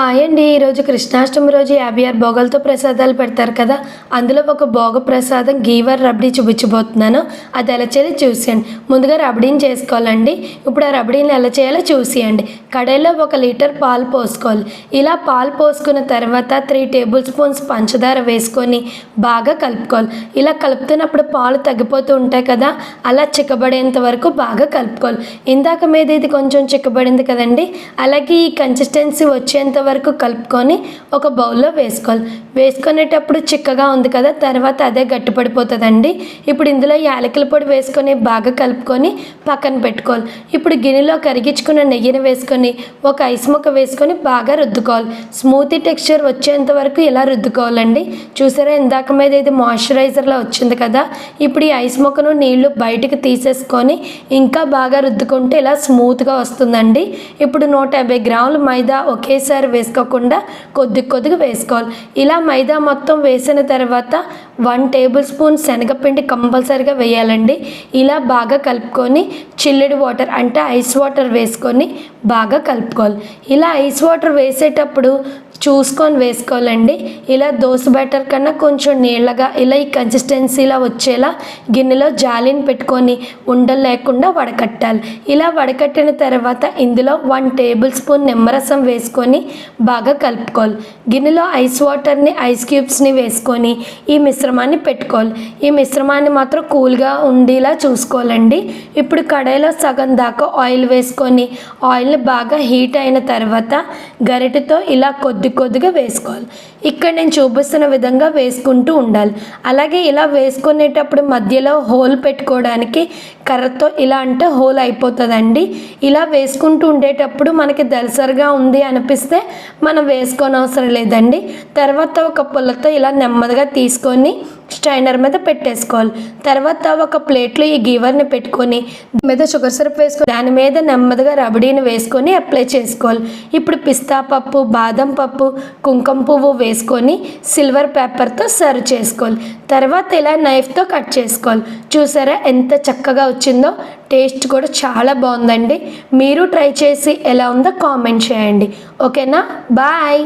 Hi అండి. ఈరోజు కృష్ణాష్టమి రోజు యాభై ఆరు భోగాలతో ప్రసాదాలు పెడతారు కదా. అందులో ఒక భోగ ప్రసాదం గీవర్ రబడీ చూపించబోతున్నాను. అది ఎలా చేయాలో చూసేయండి. ముందుగా రబడీని చేసుకోవాలండి. ఇప్పుడు ఆ రబడీని ఎలా చేయాలో చూసేయండి. కడాయిలో ఒక లీటర్ పాలు పోసుకోవాలి. ఇలా పాలు పోసుకున్న తర్వాత త్రీ టేబుల్ స్పూన్స్ పంచదార వేసుకొని బాగా కలుపుకోవాలి. ఇలా కలుపుతున్నప్పుడు పాలు తగ్గిపోతూ ఉంటాయి కదా. అలా చిక్కబడేంత వరకు బాగా కలుపుకోవాలి. ఇందాక మీద ఇది కొంచెం చిక్కబడింది కదండి. అలాగే ఈ కన్సిస్టెన్సీ వచ్చేంత వరకు కలుపుకొని ఒక బౌల్లో వేసుకోవాలి. వేసుకునేటప్పుడు చిక్కగా ఉంది కదా తర్వాత అదే గట్టిపడిపోతుందండి. ఇప్పుడు ఇందులో యాలకుల పొడి వేసుకొని బాగా కలుపుకొని పక్కన పెట్టుకోవాలి. ఇప్పుడు గిన్నెలో కరిగించుకున్న నెయ్యిని వేసుకొని ఒక ఐస్ ముక్క వేసుకొని బాగా రుద్దుకోవాలి. స్మూతీ టెక్స్చర్ వచ్చేంత వరకు ఇలా రుద్దుకోవాలండి. చూసారా ఇందాక మీద ఇది మాయిశ్చరైజర్లా వచ్చింది కదా. ఇప్పుడు ఈ ఐస్ ముక్కను నీళ్ళు బయటకు తీసేసుకొని ఇంకా బాగా రుద్దుకుంటే ఇలా స్మూత్గా వస్తుందండి. ఇప్పుడు నూట యాభై గ్రాములు మైదా ఒకేసారి వేసుకోకుండా కొద్ది కొద్దిగా వేసుకోవాలి. ఇలా మైదా మొత్తం వేసిన తర్వాత వన్ టేబుల్ స్పూన్ శనగపిండి కంపల్సరిగా వేయాలండి. ఇలా బాగా కలుపుకొని చిల్లడి వాటర్ అంటే ఐస్ వాటర్ వేసుకొని బాగా కలుపుకోవాలి. ఇలా ఐస్ వాటర్ వేసేటప్పుడు చూసుకొని వేసుకోవాలండి. ఇలా దోశ బ్యాటర్ కన్నా కొంచెం నీళ్ళగా ఇలా ఈ కన్సిస్టెన్సీలా వచ్చేలా గిన్నెలో జాలిని పెట్టుకొని ఉండలు లేకుండా వడకట్టాలి. ఇలా వడకట్టిన తర్వాత ఇందులో వన్ టేబుల్ స్పూన్ నిమ్మరసం వేసుకొని బాగా కలుపుకోవాలి. గిన్నెలో ఐస్ వాటర్ని ఐస్ క్యూబ్స్ని వేసుకొని ఈ మిశ్రమాన్ని పెట్టుకోవాలి. ఈ మిశ్రమాన్ని మాత్రం కూల్గా ఉండేలా చూసుకోవాలండి. ఇప్పుడు కడాయిలో సగం దాకా ఆయిల్ వేసుకొని ఆయిల్ని బాగా హీట్ అయిన తర్వాత గరిటెతో ఇలా కొద్ది కొద్దిగా వేసుకోవాలి. ఇక్కడ నేను చూపిస్తున్న విధంగా వేసుకుంటూ ఉండాలి. అలాగే ఇలా వేసుకునేటప్పుడు మధ్యలో హోల్ పెట్టుకోవడానికి కర్రతో ఇలా అంటే హోల్ అయిపోతుందండి. ఇలా వేసుకుంటూ ఉండేటప్పుడు మనకి దలసరిగా ఉంది అనిపిస్తే మనం వేసుకోనవసరం లేదండి. తర్వాత ఒక పుల్లతో ఇలా నెమ్మదిగా తీసుకొని స్ట్రైనర్ మీద పెట్టేసుకోవాలి. తర్వాత ఒక ప్లేట్లో ఈ గీవర్ని పెట్టుకొని దాని మీద షుగర్ సిరప్ వేసుకొని దాని మీద నెమ్మదిగా రబడీని వేసుకొని అప్లై చేసుకోవాలి. ఇప్పుడు పిస్తా పప్పు బాదం పప్పు కుంకుమ పువ్వు వేసుకొని సిల్వర్ పేపర్తో సర్వ్ చేసుకోవాలి. తర్వాత ఇలా నైఫ్తో కట్ చేసుకోవాలి. చూసారా ఎంత చక్కగా వచ్చిందో? టేస్ట్ కూడా చాలా బాగుందండి. మీరు ట్రై చేసి ఎలా ఉందో కామెంట్ చేయండి. ఓకేనా? బాయ్!